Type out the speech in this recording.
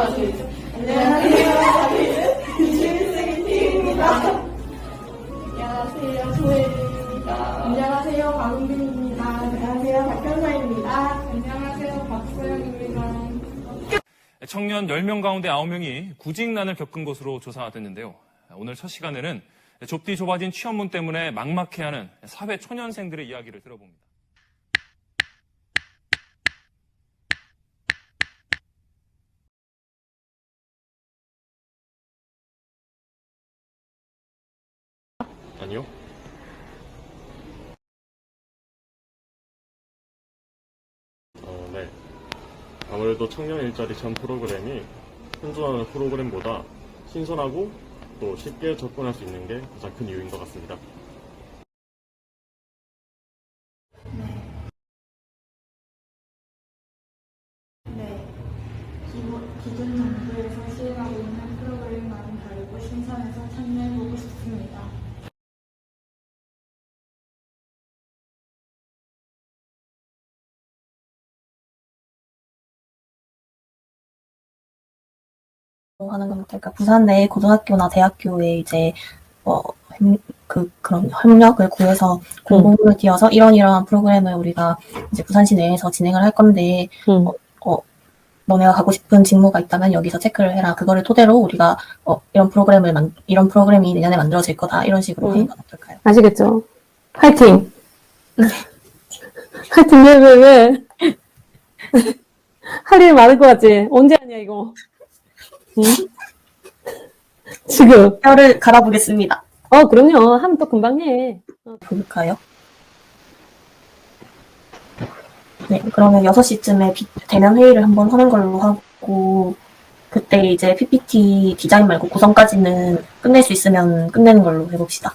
안녕하세요. 유치원생 팀입니다. 안녕하세요. 조혜입니다. 안녕하세요. 박은빈입니다. 안녕하세요. 박현서입니다. 안녕하세요. 박소영입니다. 청년 10명 가운데 9명이 구직난을 겪은 것으로 조사됐는데요. 오늘 첫 시간에는 좁디 좁아진 취업문 때문에 막막해하는 사회 초년생들의 이야기를 들어봅니다. 아니요. 어, 네. 아무래도 청년 일자리 전 프로그램이 현존하는 프로그램보다 신선하고 또 쉽게 접근할 수 있는 게 가장 큰 이유인 것 같습니다. 네. 기본, 기존 정부에서 시행하고 있는 프로그램과는 다르고 신선해서 참여해보고 싶습니다. 하는 겁니다. 그러니까 부산 내 고등학교나 대학교에 이제 어, 협- 그 그런 협력을 구해서 공공을 띄어서 이런 이러한 프로그램을 우리가 이제 부산시 내에서 진행을 할 건데 음. 어, 어, 너네가 가고 싶은 직무가 있다면 여기서 체크를 해라. 그거를 토대로 우리가 어, 이런 프로그램을 만, 이런 프로그램이 내년에 만들어질 거다. 이런 식으로 음. 하는 건 어떨까요? 아시겠죠? 화이팅! 화이팅, 왜, 왜, 왜? 할 일 많을 것 같지? 언제 하냐, 이거? 응? 지금. 뼈를 갈아보겠습니다. 어, 그럼요. 하면 또 금방 해. 볼까요? 네, 그러면 6시쯤에 대면 회의를 한번 하는 걸로 하고, 그때 이제 PPT 디자인 말고 구성까지는 끝낼 수 있으면 끝내는 걸로 해봅시다.